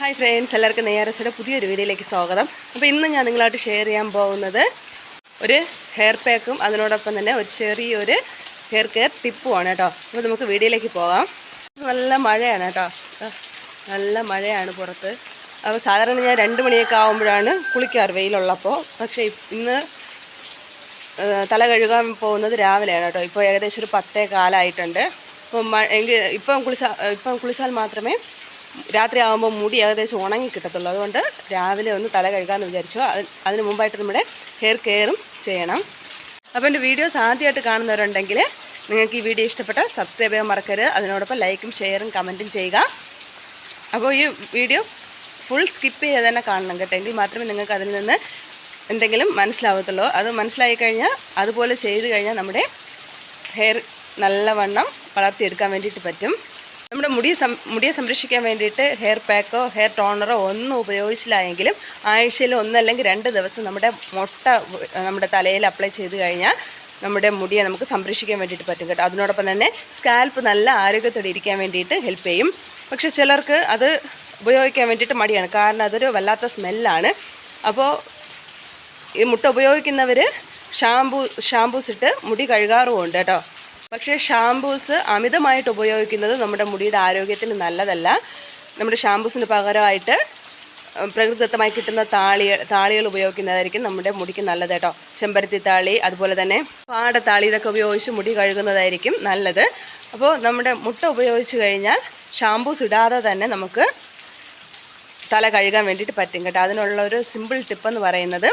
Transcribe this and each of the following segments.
Hi friends എല്ലാവർക്കും നെയ്യാറസിയുടെ പുതിയൊരു വീഡിയോയിലേക്ക് സ്വാഗതം. അപ്പോൾ ഇന്ന് ഞാൻ നിങ്ങളായിട്ട് ഷെയർ ചെയ്യാൻ പോകുന്നത് ഒരു ഹെയർ പാക്കും അതിനോടൊപ്പം തന്നെ ഒരു ചെറിയൊരു ഹെയർ കെയർ ടിപ്പുമാണ് കേട്ടോ. അപ്പോൾ നമുക്ക് വീഡിയോയിലേക്ക് പോകാം. നല്ല മഴയാണ് കേട്ടോ. നല്ല മഴയാണ് പുറത്ത്. അപ്പോൾ സാധാരണ ഞാൻ രണ്ട് മണിയൊക്കെ ആകുമ്പോഴാണ് കുളിക്കാറ് വെയിലുള്ളപ്പോൾ. പക്ഷേ ഇന്ന് തല കഴുകാൻ പോകുന്നത് രാവിലെയാണ് കേട്ടോ. ഇപ്പോൾ ഏകദേശം ഒരു പത്തേ കാലമായിട്ടുണ്ട് ഇപ്പം എങ്കിൽ ഇപ്പം കുളിച്ചാൽ ഇപ്പം കുളിച്ചാൽ മാത്രമേ രാത്രി ആകുമ്പോൾ മുടി ഏകദേശം ഉണങ്ങി കിട്ടത്തുള്ളൂ. അതുകൊണ്ട് രാവിലെ ഒന്ന് തല കഴുകാമെന്ന് വിചാരിച്ചു. അത് അതിന് മുമ്പായിട്ട് നമ്മുടെ ഹെയർ കെയറും ചെയ്യണം. അപ്പോൾ എന്റെ വീഡിയോസ് ആദ്യമായിട്ട് കാണുന്നവരുണ്ടെങ്കിൽ നിങ്ങൾക്ക് ഈ വീഡിയോ ഇഷ്ടപ്പെട്ടാൽ സബ്സ്ക്രൈബ് ചെയ്യാൻ മറക്കരുത്. അതിനോടൊപ്പം ലൈക്കും ഷെയറും കമന്റും ചെയ്യുക. അപ്പോൾ ഈ വീഡിയോ ഫുൾ സ്കിപ്പ് ചെയ്ത് തന്നെ കാണണം കേട്ടോ. എങ്കിൽ മാത്രമേ നിങ്ങൾക്ക് അതിൽ നിന്ന് എന്തെങ്കിലും മനസ്സിലാവത്തുള്ളൂ. അത് മനസ്സിലായി കഴിഞ്ഞാൽ അതുപോലെ ചെയ്ത് കഴിഞ്ഞാൽ നമ്മുടെ ഹെയർ നല്ലവണ്ണം വളർത്തിയെടുക്കാൻ വേണ്ടിയിട്ട് പറ്റും. നമ്മുടെ മുടി സം മുടിയെ സംരക്ഷിക്കാൻ വേണ്ടിയിട്ട് ഹെയർ പാക്കോ ഹെയർ ടോണറോ ഒന്നും ഉപയോഗിച്ചില്ലായെങ്കിലും ആഴ്ചയിൽ ഒന്നല്ലെങ്കിൽ രണ്ട് ദിവസം നമ്മുടെ മുട്ട നമ്മുടെ തലയിൽ അപ്ലൈ ചെയ്ത് കഴിഞ്ഞാൽ നമ്മുടെ മുടിയെ നമുക്ക് സംരക്ഷിക്കാൻ വേണ്ടിയിട്ട് പറ്റും കേട്ടോ. അതിനോടൊപ്പം തന്നെ സ്കാൽപ്പ് നല്ല ആരോഗ്യത്തോടെ ഇരിക്കാൻ വേണ്ടിയിട്ട് ഹെൽപ്പ് ചെയ്യും. പക്ഷേ ചിലർക്ക് അത് ഉപയോഗിക്കാൻ വേണ്ടിയിട്ട് മടിയാണ്. കാരണം അതൊരു വല്ലാത്ത സ്മെല്ലാണ് അപ്പോൾ ഈ മുട്ട ഉപയോഗിക്കുന്നവർ ഷാംപൂ ഷാമ്പൂസ് ഇട്ട് മുടി കഴുകാറുമുണ്ട് കേട്ടോ. പക്ഷേ ഷാംപൂസ് അമിതമായിട്ട് ഉപയോഗിക്കുന്നത് നമ്മുടെ മുടിയുടെ ആരോഗ്യത്തിന് നല്ലതല്ല. നമ്മുടെ ഷാംപൂസിന് പകരമായിട്ട് പ്രകൃതിദത്തമായി കിട്ടുന്ന താളി താളികൾ ഉപയോഗിക്കുന്നതായിരിക്കും നമ്മുടെ മുടിക്ക് നല്ലത് കേട്ടോ. ചെമ്പരത്തി താളി അതുപോലെ തന്നെ പാടത്താളി ഇതൊക്കെ ഉപയോഗിച്ച് മുടി കഴുകുന്നതായിരിക്കും നല്ലത്. അപ്പോൾ നമ്മുടെ മുട്ട ഉപയോഗിച്ച് കഴിഞ്ഞാൽ ഷാംപൂസ് ഇടാതെ തന്നെ നമുക്ക് തല കഴുകാൻ വേണ്ടിയിട്ട് പറ്റും കേട്ടോ. അതിനുള്ള ഒരു സിമ്പിൾ ടിപ്പ് എന്ന് പറയുന്നത്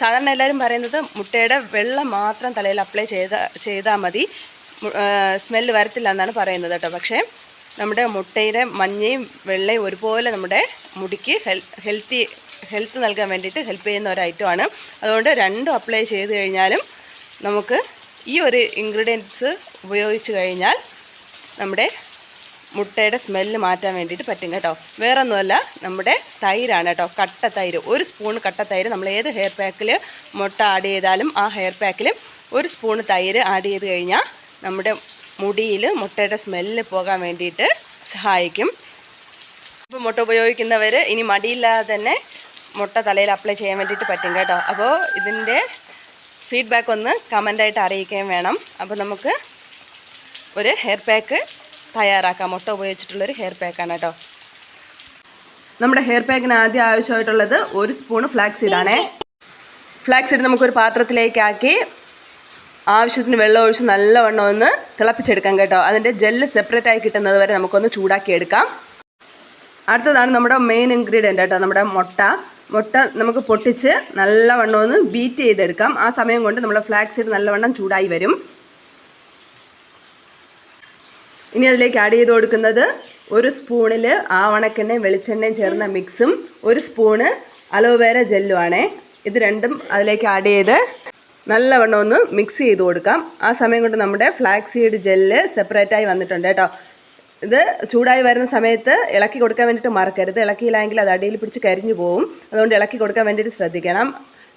സാധാരണ എല്ലാവരും പറയുന്നത് മുട്ടയുടെ വെള്ളം മാത്രം തലയിൽ അപ്ലൈ ചെയ്ത ചെയ്താൽ മതി. സ്മെല്ല് വരത്തില്ല എന്നാണ് പറയുന്നത് കേട്ടോ. പക്ഷേ നമ്മുടെ മുട്ടയുടെ മഞ്ഞയും വെള്ളയും ഒരുപോലെ നമ്മുടെ മുടിക്ക് ഹെൽത്തി ഹെൽത്ത് നൽകാൻ വേണ്ടിയിട്ട് ഹെൽപ്പ് ചെയ്യുന്ന ഒരു ഐറ്റമാണ് അതുകൊണ്ട് രണ്ടും അപ്ലൈ ചെയ്ത് കഴിഞ്ഞാലും നമുക്ക് ഈ ഒരു ഇൻഗ്രീഡിയൻസ് ഉപയോഗിച്ച് കഴിഞ്ഞാൽ നമ്മുടെ മുട്ടയുടെ സ്മെല്ല് മാറ്റാൻ വേണ്ടിയിട്ട് പറ്റും കേട്ടോ. വേറൊന്നുമല്ല നമ്മുടെ തൈരാണ് കേട്ടോ. കട്ട തൈര് ഒരു സ്പൂൺ കട്ട തൈര് നമ്മൾ ഏത് ഹെയർ പാക്കിൽ മുട്ട ആഡ് ചെയ്താലും ആ ഹെയർ പാക്കിൽ ഒരു സ്പൂൺ തൈര് ആഡ് ചെയ്ത് കഴിഞ്ഞാൽ നമ്മുടെ മുടിയിൽ മുട്ടയുടെ സ്മെല്ല് പോകാൻ വേണ്ടിയിട്ട് സഹായിക്കും. ഇപ്പോൾ മുട്ട ഉപയോഗിക്കുന്നവർ ഇനി മടിയില്ലാതെ തന്നെ മുട്ട തലയിൽ അപ്ലൈ ചെയ്യാൻ വേണ്ടിയിട്ട് പറ്റും കേട്ടോ. അപ്പോൾ ഇതിന്റെ ഫീഡ്ബാക്ക് ഒന്ന് കമന്റായിട്ട് അറിയിക്കുകയും വേണം. അപ്പോൾ നമുക്ക് ഒരു ഹെയർ പാക്ക് തയ്യാറാക്കാം. മുട്ട ഉപയോഗിച്ചിട്ടുള്ളൊരു ഹെയർ പാക്കാണ് കേട്ടോ. നമ്മുടെ ഹെയർ പാക്കിന് ആദ്യം ആവശ്യമായിട്ടുള്ളത് ഒരു സ്പൂൺ ഫ്ലാക്സ് ഇതാണേ ഫ്ലാക്സ് സീഡ് നമുക്കൊരു പാത്രത്തിലേക്കാക്കി ആവശ്യത്തിന് വെള്ളം ഒഴിച്ച് നല്ലവണ്ണം ഒന്ന് തിളപ്പിച്ചെടുക്കാം കേട്ടോ. അതിന്റെ ജെല്ല് സെപ്പറേറ്റ് ആയി കിട്ടുന്നത് വരെ നമുക്കൊന്ന് ചൂടാക്കി എടുക്കാം അടുത്തതാണ് നമ്മുടെ മെയിൻ ഇൻഗ്രീഡിയന്റ് കേട്ടോ നമ്മുടെ മുട്ട. മുട്ട നമുക്ക് പൊട്ടിച്ച് നല്ലവണ്ണം ഒന്ന് ബീറ്റ് ചെയ്തെടുക്കാം. ആ സമയം കൊണ്ട് നമ്മുടെ ഫ്ലാക്സ് സീഡ് നല്ലവണ്ണം ചൂടായി വരും. ഇനി അതിലേക്ക് ആഡ് ചെയ്ത് കൊടുക്കുന്നത് ഒരു സ്പൂണിൽ ആവണക്കെണ്ണയും വെളിച്ചെണ്ണയും ചേർന്ന മിക്സും ഒരു സ്പൂണ് അലോവേര ജെല്ലുമാണേ ഇത് രണ്ടും അതിലേക്ക് ആഡ് ചെയ്ത് നല്ലവണ്ണം ഒന്ന് മിക്സ് ചെയ്ത് കൊടുക്കാം. ആ സമയം കൊണ്ട് നമ്മുടെ ഫ്ലാക്സ് സീഡ് ജെല്ല് സെപ്പറേറ്റായി വന്നിട്ടുണ്ട് കേട്ടോ. ഇത് ചൂടായി വരുന്ന സമയത്ത് ഇളക്കി കൊടുക്കാൻ വേണ്ടിയിട്ട് മറക്കരുത്. ഇളക്കിയില്ലെങ്കിൽ അത് അടിയിൽ പിടിച്ച് കരിഞ്ഞു പോകും അതുകൊണ്ട് ഇളക്കി കൊടുക്കാൻ വേണ്ടിയിട്ട് ശ്രദ്ധിക്കണം.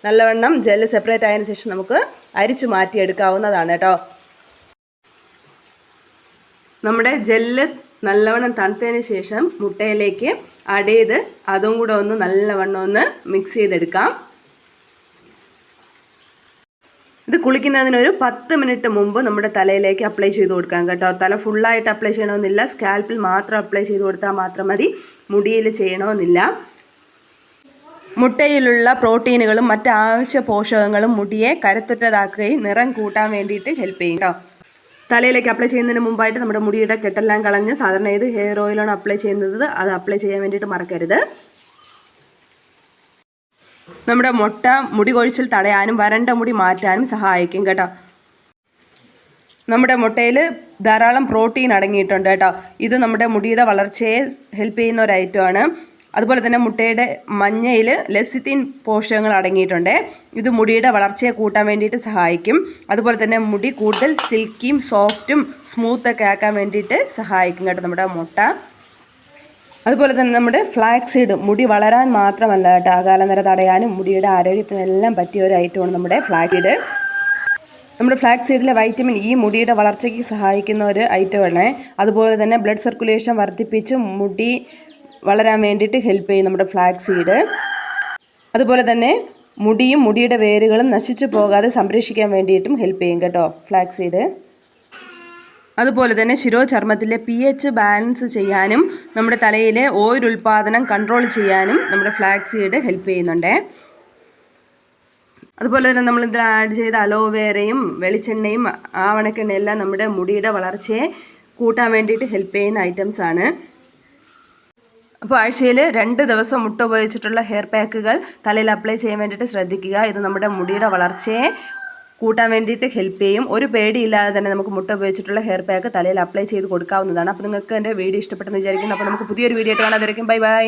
നല്ലവണ്ണം ജെല്ല് സെപ്പറേറ്റ് ആയതിനു ശേഷം നമുക്ക് അരിച്ചു മാറ്റിയെടുക്കാവുന്നതാണ് കേട്ടോ. നമ്മുടെ ജെല്ല് നല്ലവണ്ണം തണുത്തതിന് ശേഷം മുട്ടയിലേക്ക് അടയത് അതും കൂടെ ഒന്ന് നല്ലവണ്ണം ഒന്ന് മിക്സ് ചെയ്തെടുക്കാം. ഇത് കുളിക്കുന്നതിന് ഒരു പത്ത് മിനിറ്റ് മുമ്പ് നമ്മുടെ തലയിലേക്ക് അപ്ലൈ ചെയ്ത് കൊടുക്കാം കേട്ടോ. തല ഫുള്ളായിട്ട് അപ്ലൈ ചെയ്യണമെന്നില്ല. സ്കാൽപ്പിൽ മാത്രം അപ്ലൈ ചെയ്ത് കൊടുത്താൽ മാത്രം മതി. മുടിയിൽ ചെയ്യണമെന്നില്ല. മുട്ടയിലുള്ള പ്രോട്ടീനുകളും മറ്റ് ആവശ്യ പോഷകങ്ങളും മുടിയെ കരുത്തുറ്റതാക്കുകയും നിറം കൂട്ടാൻ വേണ്ടിയിട്ട് ഹെൽപ്പ് ചെയ്യും കേട്ടോ. തലയിലേക്ക് അപ്ലൈ ചെയ്യുന്നതിന് മുമ്പായിട്ട് നമ്മുടെ മുടിയുടെ കെട്ടെല്ലാം കളഞ്ഞ് സാധാരണ ഏത് ഹെയർ ഓയിലാണ് അപ്ലൈ ചെയ്യുന്നത് അത് അപ്ലൈ ചെയ്യാൻ വേണ്ടിയിട്ട് മറക്കരുത്. നമ്മുടെ മുട്ട മുടി കൊഴിച്ചിൽ തടയാനും വരണ്ട മുടി മാറ്റാനും സഹായിക്കും കേട്ടോ. നമ്മുടെ മുട്ടയിൽ ധാരാളം പ്രോട്ടീൻ അടങ്ങിയിട്ടുണ്ട് കേട്ടോ. ഇത് നമ്മുടെ മുടിയുടെ വളർച്ചയെ ഹെൽപ്പ് ചെയ്യുന്ന ഒരു ഐറ്റമാണ് അതുപോലെ തന്നെ മുട്ടയുടെ മഞ്ഞയിൽ ലെസിത്തിൻ പോഷകങ്ങൾ അടങ്ങിയിട്ടുണ്ട്. ഇത് മുടിയുടെ വളർച്ചയെ കൂട്ടാൻ വേണ്ടിയിട്ട് സഹായിക്കും. അതുപോലെ തന്നെ മുടി കൂടുതൽ സിൽക്കിയും സോഫ്റ്റും സ്മൂത്തൊക്കെ ആക്കാൻ വേണ്ടിയിട്ട് സഹായിക്കും കേട്ടോ നമ്മുടെ മുട്ട. അതുപോലെ തന്നെ നമ്മുടെ ഫ്ലാക്സ് സീഡ് മുടി വളരാൻ മാത്രമല്ല കേട്ടോ. അകാലനിര തടയാനും മുടിയുടെ ആരോഗ്യത്തിനെല്ലാം പറ്റിയ ഒരു ഐറ്റമാണ് നമ്മുടെ ഫ്ലാക്സ് സീഡ് നമ്മുടെ ഫ്ലാക്സ് സീഡിലെ വൈറ്റമിൻ ഇ മുടിയുടെ വളർച്ചയ്ക്ക് സഹായിക്കുന്ന ഒരു ഐറ്റമാണ് അതുപോലെ തന്നെ ബ്ലഡ് സർക്കുലേഷൻ വർദ്ധിപ്പിച്ച് മുടി വളരാൻ വേണ്ടിയിട്ട് ഹെൽപ്പ് ചെയ്യും നമ്മുടെ ഫ്ലാക്സ് സീഡ് അതുപോലെ തന്നെ മുടിയും മുടിയുടെ വേരുകളും നശിച്ചു പോകാതെ സംരക്ഷിക്കാൻ വേണ്ടിയിട്ടും ഹെൽപ്പ് ചെയ്യും കേട്ടോ ഫ്ലാക്സ് സീഡ് അതുപോലെ തന്നെ ശിരോചർമ്മത്തിലെ പി എച്ച് ബാലൻസ് ചെയ്യാനും നമ്മുടെ തലയിലെ ഓയിൽ ഉൽപാദനം കൺട്രോൾ ചെയ്യാനും നമ്മുടെ ഫ്ലാക്സ് സീഡ് ഹെൽപ്പ് ചെയ്യുന്നുണ്ട്. അതുപോലെ തന്നെ നമ്മൾ ഇതിൽ ആഡ് ചെയ്ത അലോവേരയും വെളിച്ചെണ്ണയും ആവണക്കെണ്ണയും എല്ലാം നമ്മുടെ മുടിയുടെ വളർച്ചയെ കൂട്ടാൻ വേണ്ടിയിട്ട് ഹെൽപ്പ് ചെയ്യുന്ന ഐറ്റംസ് ആണ്. അപ്പോൾ ആഴ്ചയിൽ രണ്ട് ദിവസം മുട്ട ഉപയോഗിച്ചിട്ടുള്ള ഹെയർ പാക്കുകൾ തലയിൽ അപ്ലൈ ചെയ്യാൻ വേണ്ടിയിട്ട് ശ്രദ്ധിക്കുക. ഇത് നമ്മുടെ മുടിയുടെ വളർച്ചയെ കൂട്ടാൻ വേണ്ടിയിട്ട് ഹെൽപ്പ് ചെയ്യും. ഒരു പേടിയില്ലാതെ തന്നെ നമുക്ക് മുട്ട ഉപയോഗിച്ചിട്ടുള്ള ഹെയർ പാക്ക് തലയിൽ അപ്ലൈ ചെയ്ത് കൊടുക്കാവുന്നതാണ്. അപ്പോൾ നിങ്ങൾക്ക് എന്റെ വീഡിയോ ഇഷ്ടപ്പെട്ടെന്ന് വിചാരിക്കുന്നു. അപ്പോൾ നമുക്ക് പുതിയൊരു വീഡിയോ ആയിട്ട് കാണാതിരിക്കും ബൈ ബൈ